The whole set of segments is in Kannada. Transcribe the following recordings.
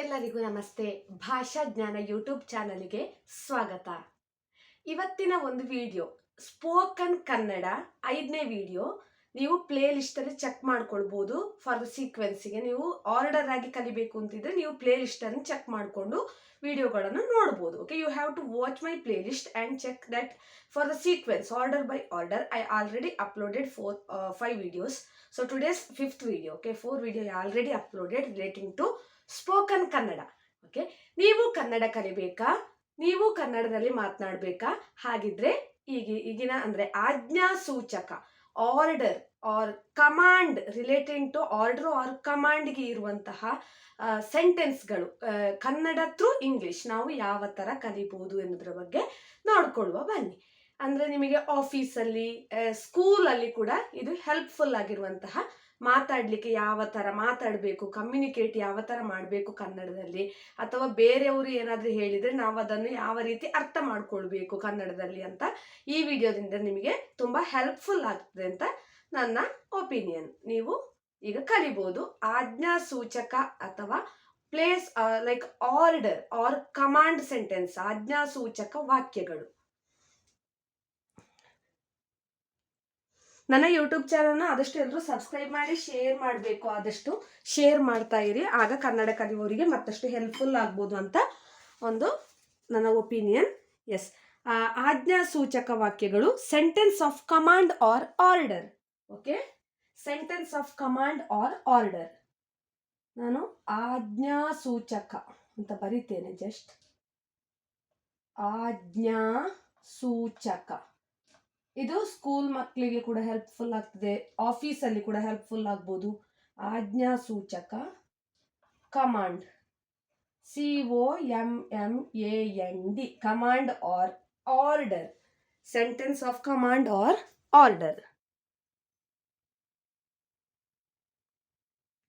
ಎಲ್ಲರಿಗೂ ನಮಸ್ತೆ. ಭಾಷಾ ಜ್ಞಾನ ಯೂಟ್ಯೂಬ್ ಚಾನಲ್ಗೆ ಸ್ವಾಗತ. ಇವತ್ತಿನ ಒಂದು ವಿಡಿಯೋ, ಸ್ಪೋಕನ್ ಕನ್ನಡ ಐದನೇ ವಿಡಿಯೋ. ನೀವು ಪ್ಲೇ ಲಿಸ್ಟಲ್ಲಿ ಚೆಕ್ ಮಾಡ್ಕೊಳ್ಬೋದು. ಫಾರ್ ದ ಸೀಕ್ವೆನ್ಸಿಗೆ ನೀವು ಆರ್ಡರ್ ಆಗಿ ಕಲಿಬೇಕು ಅಂತಿದ್ರೆ ನೀವು ಪ್ಲೇ ಲಿಸ್ಟನ್ನು ಚೆಕ್ ಮಾಡಿಕೊಂಡು ವಿಡಿಯೋಗಳನ್ನು ನೋಡ್ಬೋದು. Okay you have to watch my playlist and check that for the sequence order by order I already uploaded four five videos so today's fifth video okay four video already uploaded relating to spoken Kannada. Okay ನೀವು ಕನ್ನಡ ಕಲಿಬೇಕಾ? ನೀವು ಕನ್ನಡದಲ್ಲಿ ಮಾತನಾಡಬೇಕಾ? ಹಾಗಿದ್ರೆ ಈಗ, ಈಗಿನ ಅಂದರೆ ಆಜ್ಞಾ ಸೂಚಕ order or command relating to order or ಕಮಾಂಡ್ಗೆ ಇರುವಂತಹ ಸೆಂಟೆನ್ಸ್ಗಳು ಕನ್ನಡ ಥ್ರೂ ಇಂಗ್ಲಿಷ್ ನಾವು ಯಾವ ಥರ ಕಲಿಬೋದು ಎನ್ನುವುದರ ಬಗ್ಗೆ ನೋಡ್ಕೊಳ್ಳುವ ಬನ್ನಿ. ಅಂದರೆ ನಿಮಗೆ ಆಫೀಸಲ್ಲಿ ಸ್ಕೂಲಲ್ಲಿ ಕೂಡ ಇದು ಹೆಲ್ಪ್ಫುಲ್ ಆಗಿರುವಂತಹ ಮಾತಾಡಲಿಕ್ಕೆ ಯಾವ ಥರ ಮಾತಾಡಬೇಕು ಕಮ್ಯುನಿಕೇಟ್ ಯಾವ ಥರ ಮಾಡಬೇಕು ಕನ್ನಡದಲ್ಲಿ? ಅಥವಾ ಬೇರೆಯವರು ಏನಾದರೂ ಹೇಳಿದರೆ ನಾವು ಅದನ್ನು ಯಾವ ರೀತಿ ಅರ್ಥ ಮಾಡ್ಕೊಳ್ಬೇಕು ಕನ್ನಡದಲ್ಲಿ ಅಂತ ಈ ವಿಡಿಯೋದಿಂದ ನಿಮಗೆ ತುಂಬ ಹೆಲ್ಪ್ಫುಲ್ ಆಗ್ತದೆ ಅಂತ ನನ್ನ ಒಪಿನಿಯನ್ ನೀವು ಈಗ ಕಲಿಬೋದು. ಆಜ್ಞಾ ಸೂಚಕ ಅಥವಾ place like order or command sentence ಆಜ್ಞಾ ಸೂಚಕ ವಾಕ್ಯಗಳು. ನನ್ನ ಯೂಟ್ಯೂಬ್ ಚಾನಲ್ನ ಆದಷ್ಟು ಎಲ್ಲರೂ ಸಬ್ಸ್ಕ್ರೈಬ್ ಮಾಡಿ ಶೇರ್ ಮಾಡಬೇಕು ಆದಷ್ಟು ಶೇರ್ ಮಾಡ್ತಾ ಇರಿ. ಆಗ ಕನ್ನಡ ಕಲಿಯೋರಿಗೆ ಮತ್ತಷ್ಟು ಹೆಲ್ಪ್ಫುಲ್ ಆಗ್ಬೋದು ಅಂತ ಒಂದು ನನ್ನ ಒಪಿನಿಯನ್ ಎಸ್ ಆಜ್ಞಾ ಸೂಚಕ ವಾಕ್ಯಗಳು sentence of command or order okay sentence of command or order ನಾನು ಆಜ್ಞಾ ಸೂಚಕ ಅಂತ ಬರಿತೇನೆ ಜಸ್ಟ್ ಆಜ್ಞಾ ಸೂಚಕ. ಇದು ಸ್ಕೂಲ್ ಮಕ್ಕಳಿಗೆ ಕೂಡ ಹೆಲ್ಪ್ಫುಲ್ ಆಗ್ತದೆ. ಆಫೀಸಲ್ಲಿ ಕೂಡ ಹೆಲ್ಪ್ಫುಲ್ ಆಗ್ಬೋದು. ಆಜ್ಞಾ ಸೂಚಕ command C O M M A N D command or order sentence of command or order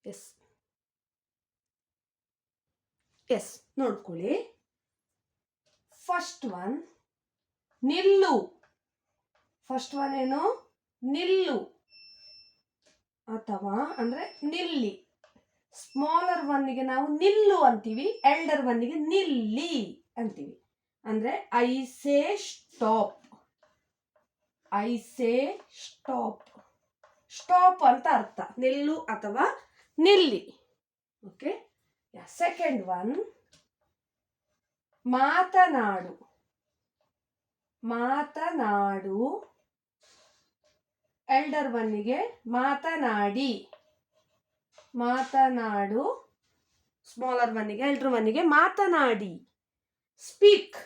yes yes ನೋಡ್ಕೊಳ್ಳಿ. ಫಸ್ಟ್ ಒನ್ ನಿಲ್ಲು. ಫಸ್ಟ್ ಒನ್ ಏನು? ನಿಲ್ಲು. ಅಥವಾ ಅಂದ್ರೆ ನಿಲ್ಲಿ. ಸ್ಮಾಲರ್ ಒನ್ನಿಗೆ ನಾವು ನಿಲ್ಲು ಅಂತೀವಿ ಎಲ್ಡರ್ ಒನ್ನಿಗೆ ನಿಲ್ಲಿ ಅಂತೀವಿ. ಅಂದ್ರೆ I say stop I say stop stop ಅಂತ ಅರ್ಥ. ನಿಲ್ಲು ಅಥವಾ ನಿಲ್ಲಿ. ಓಕೆ ಸೆಕೆಂಡ್ ಒನ್ ಮಾತನಾಡು. ಮಾತನಾಡು. ಎಲ್ಡರ್ ಒನ್ನಿಗೆ ಮಾತನಾಡಿ. ಮಾತನಾಡು. ಸ್ಮಾಲರ್ ಒನ್ನಿಗೆ ಎಲ್ಡರ್ ಒನ್ನಿಗೆ ಮಾತನಾಡಿ. Speak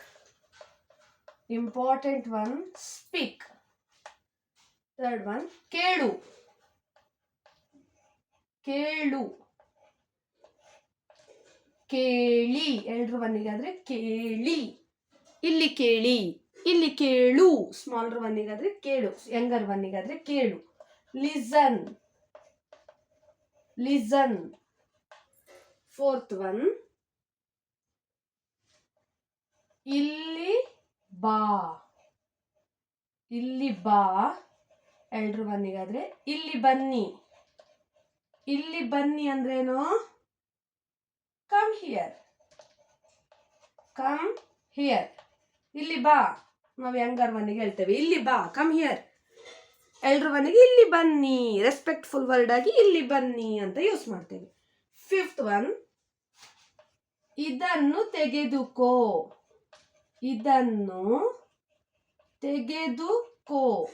important one speak third one ಕೇಳು. ಕೇಳು. ಕೇಳಿ. ಎಲ್ಡರ್ ಒನ್ನಿಗೆ ಆದ್ರೆ ಕೇಳಿ. ಇಲ್ಲಿ ಕೇಳಿ. ಇಲ್ಲಿ ಕೇಳು ಸ್ಮಾಲರ್ ಒನ್ನಿಗಾದ್ರೆ ಕೇಳು ಯಂಗರ್ ಒನ್ನಿಗಾದ್ರೆ ಕೇಳು. ಲಿಸನ್ ಲಿಸನ್ ಫೋರ್ತ್ ಒನ್ ಇಲ್ಲಿ ಬಾ. ಇಲ್ಲಿ ಬಾ. ಎಲ್ರು ಬನ್ನಿಗಾದ್ರೆ ಇಲ್ಲಿ ಬನ್ನಿ. ಇಲ್ಲಿ ಬನ್ನಿ ಅಂದ್ರೇನು? ಕಮ್ ಹಿಯರ್ ಕಮ್ ಹಿಯರ್ ಇಲ್ಲಿ ಬಾ. ನಾವು ಯಂಗರ್ ಮನೆಗೆ ಹೇಳ್ತೇವೆ, ಇಲ್ಲಿ ಬಾ ಕಮ್ ಹಿಯರ್ ಎಲ್ರ ಮನೆಗೆ ಇಲ್ಲಿ ಬನ್ನಿ ರೆಸ್ಪೆಕ್ಟ್ಫುಲ್ ವರ್ಡ್ ಆಗಿ ಇಲ್ಲಿ ಬನ್ನಿ ಅಂತ ಯೂಸ್ ಮಾಡ್ತೇವೆ. ಫಿಫ್ತ್ ಒನ್ ಇದನ್ನು ತೆಗೆದುಕೋ. ಇದನ್ನು ತೆಗೆದುಕೋ.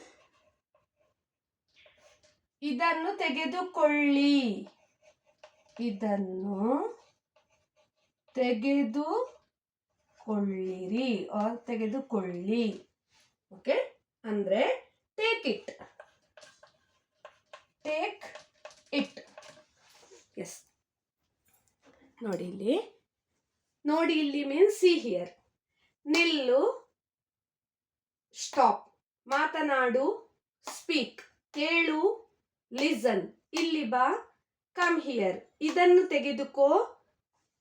ಇದನ್ನು ತೆಗೆದುಕೊಳ್ಳಿ. ಇದನ್ನು ತೆಗೆದುಕೊಳ್ಳಿರಿ. ಆರ್ ತೆಗೆದುಕೊಳ್ಳಿ. ಓಕೆ? ಅಂದ್ರೆ take it take it yes ನೋಡಿ ಇಲ್ಲಿ. ನೋಡಿ ಇಲ್ಲಿ ಮೀನ್ಸ್ ಸಿ ಹಿಯರ್ ನಿಲ್ಲು ಸ್ಟಾಪ್ ಮಾತನಾಡು ಸ್ಪೀಕ್ ಕೇಳು ಲಿಸನ್ ಇಲ್ಲಿ ಬಾ ಕಮ್ ಹಿಯರ್ ಇದನ್ನು ತೆಗೆದುಕೋ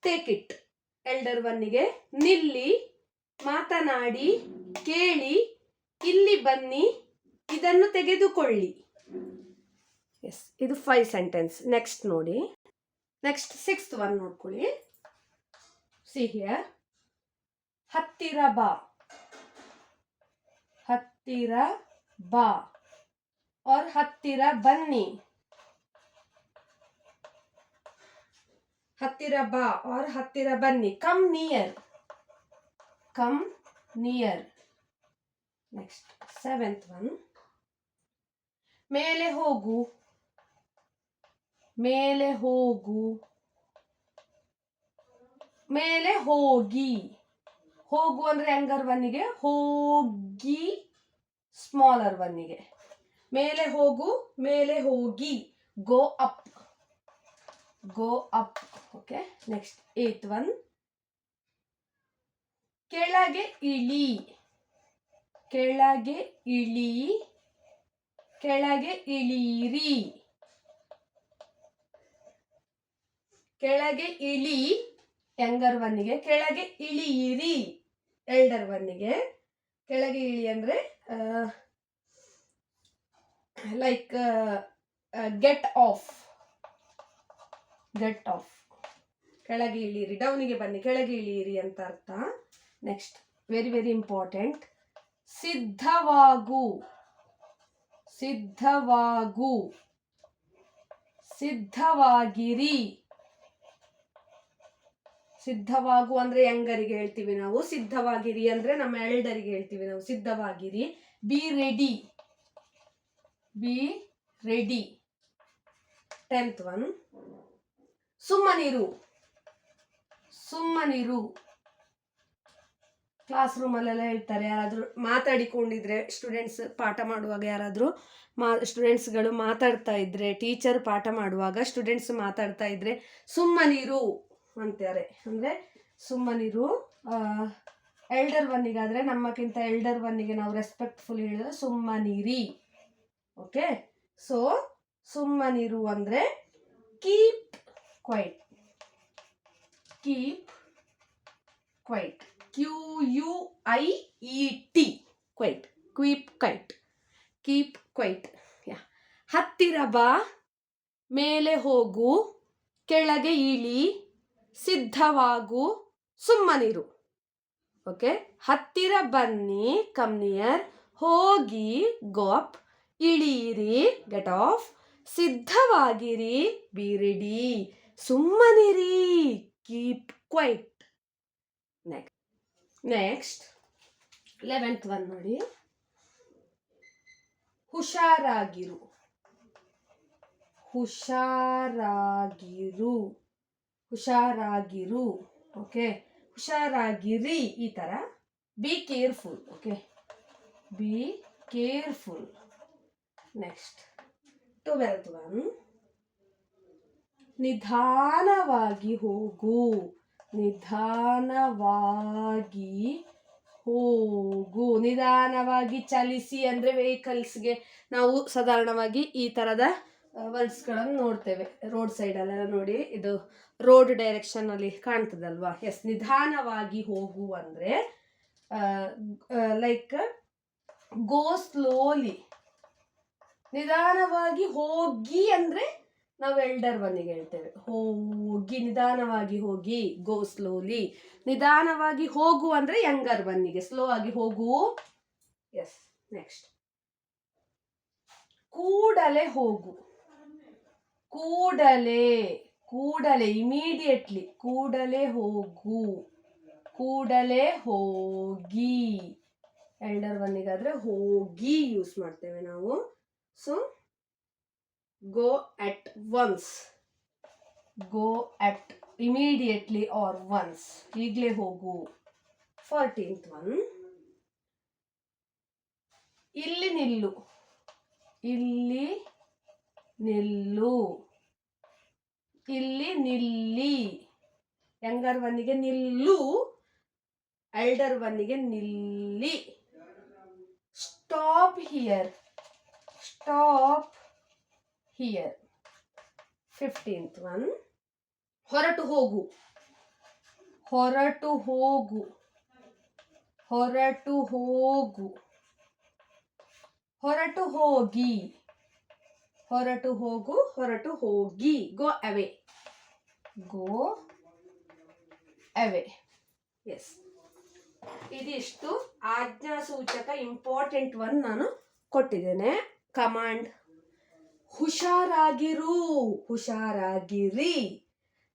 ಟೇಕ್ ಇಟ್ ಎಲ್ಡರ್ ಒನ್ನಿಗೆ ನಿಲ್ಲಿ, ಮಾತನಾಡಿ, ಕೇಳಿ, ಇಲ್ಲಿ ಬನ್ನಿ, ಇದನ್ನು ತೆಗೆದುಕೊಳ್ಳಿ. ಎಸ್ ಇದು ಫೈವ್ ಸೆಂಟೆನ್ಸ್ ನೆಕ್ಸ್ಟ್ ನೋಡಿ. ನೆಕ್ಸ್ಟ್ ಸಿಕ್ಸ್ತ್ ಒನ್ ನೋಡ್ಕೊಳ್ಳಿ. ಸಿ ಹಿಯರ್ ಹತ್ತಿರ ಬಾ. ಹತ್ತಿರ ಬಾ. ಆರ್ ಹತ್ತಿರ ಬನ್ನಿ. ಹತ್ತಿರ ಬಾ ಆರ್ ಹತ್ತಿರ ಬನ್ನಿ. Come near come near next seventh one ಮೇಲೆ ಹೋಗು. ಮೇಲೆ ಹೋಗು. ಮೇಲೆ ಹೋಗಿ. ಹೋಗು ಅಂದ್ರೆ ಯಂಗರ್ ಒನ್ನಿಗೆ ಹೋಗಿ ಸ್ಮಾಲರ್ ಒನ್ನಿಗೆ ಮೇಲೆ ಹೋಗು, ಮೇಲೆ ಹೋಗಿ. Go up go up okay next eighth one ಕೆಳಗೆ ಇಳಿ. ಕೆಳಗೆ ಇಳಿ. ಕೆಳಗೆ ಇಳಿಯಿರಿ. ಕೆಳಗೆ ಇಳಿ. ಯಂಗರ್ ಒನ್ನಿಗೆ ಕೆಳಗೆ ಇಳಿಯಿರಿ. ಎಲ್ಡರ್ ಒನ್ನಿಗೆ ಕೆಳಗೆ ಇಳಿ ಅಂದರೆ like get off get off. ಕೆಳಗೆ ಇಳಿಯಿರಿ ಡೌನಿಗೆ ಬನ್ನಿ, ಕೆಳಗೆ ಇಳಿಯಿರಿ ಅಂತ ಅರ್ಥ. ನೆಕ್ಸ್ಟ್ ವೆರಿ ವೆರಿ ಇಂಪಾರ್ಟೆಂಟ್ ಸಿದ್ಧವಾಗು. ಸಿದ್ಧವಾಗು. ಸಿದ್ಧವಾಗಿರಿ. ಸಿದ್ಧವಾಗು ಅಂದ್ರೆ ಯಂಗರಿಗೆ ಹೇಳ್ತೀವಿ ನಾವು? ಸಿದ್ಧವಾಗಿರಿ ಅಂದ್ರೆ ನಮ್ಮ ಎಲ್ಡರಿಗೆ ಹೇಳ್ತೀವಿ ನಾವು. ಸಿದ್ಧವಾಗಿರಿ. Be ready be ready tenth one ಸುಮ್ಮನಿರು. ಸುಮ್ಮನಿರು. ಕ್ಲಾಸ್ ರೂಮಲ್ಲೆಲ್ಲ ಹೇಳ್ತಾರೆ ಯಾರಾದರೂ ಮಾತಾಡಿಕೊಂಡಿದ್ರೆ ಸ್ಟೂಡೆಂಟ್ಸ್ ಪಾಠ ಮಾಡುವಾಗ ಯಾರಾದರೂ ಮಾ ಸ್ಟೂಡೆಂಟ್ಸ್ಗಳು ಮಾತಾಡ್ತಾ ಇದ್ರೆ ಟೀಚರ್ ಪಾಠ ಮಾಡುವಾಗ ಸ್ಟೂಡೆಂಟ್ಸ್ ಮಾತಾಡ್ತಾ ಇದ್ರೆ ಸುಮ್ಮನಿರು ಅಂತಾರೆ. ಅಂದರೆ ಸುಮ್ಮನಿರು ಎಲ್ಡರ್ ಒನ್ನಿಗಾದರೆ ನಮ್ಮಕ್ಕಿಂತ ಎಲ್ಡರ್ ಒನ್ನಿಗೆ ನಾವು ರೆಸ್ಪೆಕ್ಟ್ಫುಲ್ ಹೇಳಿದ್ರೆ ಸುಮ್ಮನಿರಿ. ಓಕೆ ಸೊ ಸುಮ್ಮನಿರು ಅಂದರೆ keep quiet keep quiet Q U I E T quiet keep quiet keep quiet yeah ಹತ್ತಿರ ಬಾ. ಮೇಲೆ ಹೋಗು. ಕೆಳಗೆ ಇಳಿ. ಸಿದ್ಧವಾಗು. ಸುಮ್ಮನಿರು. ಓಕೆ ಹತ್ತಿರ ಬನ್ನಿ ಕಮ್ ನಿಯರ್ ಹೋಗಿ, ಗೋಪ್. ಇಳಿಯಿರಿ. ಗೆಟ್ ಆಫ್ ಸಿದ್ಧವಾಗಿರಿ. Be ready ಸುಮ್ಮನಿರಿ. Keep quiet next next eleventh one ನೋಡಿ. ಹುಷಾರಾಗಿರು. ಹುಷಾರಾಗಿರು. ಹುಷಾರಾಗಿರು. ಓಕೆ ಹುಷಾರಾಗಿರಿ ಈ ಥರ be careful okay be careful next twelfth one ನಿಧಾನವಾಗಿ ಹೋಗು. ನಿಧಾನವಾಗಿ ಹೋಗು. ನಿಧಾನವಾಗಿ ಚಲಿಸಿ ಅಂದರೆ ವೆಹಿಕಲ್ಸ್ಗೆ ನಾವು ಸಾಧಾರಣವಾಗಿ ಈ ಥರದ ವರ್ಡ್ಸ್ಗಳನ್ನು ನೋಡ್ತೇವೆ. ರೋಡ್ ಸೈಡಲ್ಲೆಲ್ಲ ನೋಡಿ, ಇದು ರೋಡ್ ಡೈರೆಕ್ಷನಲ್ಲಿ ಕಾಣ್ತದಲ್ವಾ? ಎಸ್ ನಿಧಾನವಾಗಿ ಹೋಗು ಅಂದರೆ ಲೈಕ್ ಗೋ ಸ್ಲೋಲಿ ನಿಧಾನವಾಗಿ ಹೋಗಿ ಅಂದರೆ ನಾವು ಎಲ್ಡರ್ ಒನ್ನಿಗೆ ಹೇಳ್ತೇವೆ, ಹೋಗಿ, ನಿಧಾನವಾಗಿ ಹೋಗಿ ಗೋ ಸ್ಲೋಲಿ ನಿಧಾನವಾಗಿ ಹೋಗು ಅಂದರೆ ಯಂಗರ್ ಒನ್ನಿಗೆ ಸ್ಲೋ ಆಗಿ ಹೋಗು. ಎಸ್ ನೆಕ್ಸ್ಟ್ ಕೂಡಲೇ ಹೋಗು. ಕೂಡಲೇ ಕೂಡಲೇ ಇಮಿಡಿಯೇಟ್ಲಿ ಕೂಡಲೇ ಹೋಗು. ಕೂಡಲೇ ಹೋಗಿ. ಎಲ್ಡರ್ ಒನ್ನಿಗಾದ್ರೆ ಹೋಗಿ ಯೂಸ್ ಮಾಡ್ತೇವೆ ನಾವು. So go at once go at immediately or once ಈಗಲೇ ಹೋಗು. ಫೋರ್ಟೀನ್ತ್ ಒನ್ ಇಲ್ಲಿ ನಿಲ್ಲು. ಇಲ್ಲಿ ನಿಲ್ಲು. ಇಲ್ಲಿ ನಿಲ್ಲಿ. ಯಂಗರ್ ಒನ್ನಿಗೆ ನಿಲ್ಲು. ಎಲ್ಡರ್ ಒನ್ನಿಗೆ ನಿಲ್ಲಿ. Stop here stop here fifteenth one ಹೊರಟು ಹೋಗು. ಹೊರಟು ಹೋಗು. ಹೊರಟು ಹೋಗು. ಹೊರಟು ಹೋಗಿ. ಹೊರಟು ಹೋಗು ಹೊರಟು ಹೋಗಿ. ಗೋ ಅವೇ ಗೋ ಅವೇ ಎಸ್ ಇದಿಷ್ಟು ಆಜ್ಞಾ ಸೂಚಕ ಇಂಪಾರ್ಟೆಂಟ್ ಒನ್ ನಾನು ಕೊಟ್ಟಿದ್ದೇನೆ. ಕಮಾಂಡ್ ಹುಷಾರಾಗಿರು, ಹುಷಾರಾಗಿರಿ.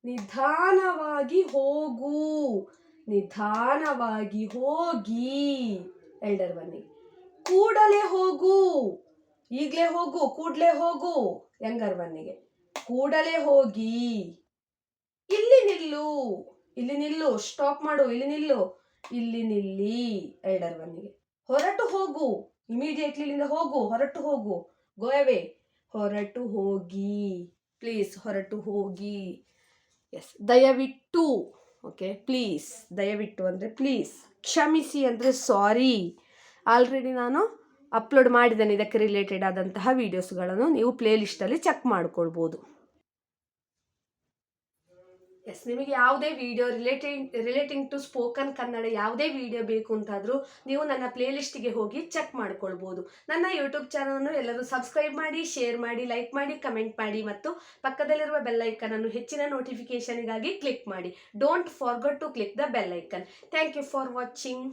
ನಿಧಾನವಾಗಿ ಹೋಗು, ನಿಧಾನವಾಗಿ ಹೋಗಿ. ಎಲ್ಡರ್ ಬನ್ನಿ. ಕೂಡಲೇ ಹೋಗು, ಈಗಲೇ ಹೋಗು, ಕೂಡಲೇ ಹೋಗು. ಯಂಗರ್ ಬನ್ನಿಗೆ. ಕೂಡಲೇ ಹೋಗಿ. ಇಲ್ಲಿ ನಿಲ್ಲು ಇಲ್ಲಿ ನಿಲ್ಲು ಸ್ಟಾಪ್ ಮಾಡು, ಇಲ್ಲಿ ನಿಲ್ಲು. ಇಲ್ಲಿ ನಿಲ್ಲಿ ಎಲ್ಡರ್ ಬನ್ನಿಗೆ. ಹೊರಟು ಹೋಗು ಇಮಿಡಿಯೇಟ್ಲಿ ಇಲ್ಲಿಂದ ಹೋಗು, ಹೊರಟು ಹೋಗು. ಗೋಯವೇ ಹೊರಟು ಹೋಗಿ. ಪ್ಲೀಸ್ ಹೊರಟು ಹೋಗಿ. ಎಸ್ ದಯವಿಟ್ಟು ಓಕೆ ಪ್ಲೀಸ್, ದಯವಿಟ್ಟು ಅಂದರೆ ಪ್ಲೀಸ್, ಕ್ಷಮಿಸಿ ಅಂದರೆ ಸಾರಿ. ಆಲ್ರೆಡಿ ನಾನು ಅಪ್ಲೋಡ್ ಮಾಡಿದ್ದೇನೆ ಇದಕ್ಕೆ ರಿಲೇಟೆಡ್ ಆದಂತಹ ವೀಡಿಯೋಸ್ಗಳನ್ನು ನೀವು ಪ್ಲೇಲಿಸ್ಟಲ್ಲಿ ಚೆಕ್ ಮಾಡ್ಕೊಳ್ಬೋದು. ಎಸ್ ನಿಮಗೆ ಯಾವುದೇ video relating relating to spoken Kannada ಯಾವುದೇ ವಿಡಿಯೋ ಬೇಕು ಅಂತಾದರೂ ನೀವು ನನ್ನ ಪ್ಲೇಲಿಸ್ಟಿಗೆ ಹೋಗಿ ಚೆಕ್ ಮಾಡ್ಕೊಳ್ಬೋದು. ನನ್ನ ಯೂಟ್ಯೂಬ್ ಚಾನಲನ್ನು ಎಲ್ಲರೂ ಸಬ್ಸ್ಕ್ರೈಬ್ ಮಾಡಿ ಶೇರ್ ಮಾಡಿ ಲೈಕ್ ಮಾಡಿ ಕಮೆಂಟ್ ಮಾಡಿ ಮತ್ತು ಪಕ್ಕದಲ್ಲಿರುವ ಬೆಲ್ ಐಕನ್ ಅನ್ನು ಹೆಚ್ಚಿನ ನೋಟಿಫಿಕೇಶನ್ಗಾಗಿ ಕ್ಲಿಕ್ ಮಾಡಿ. Don't forget to click the bell icon thank you for watching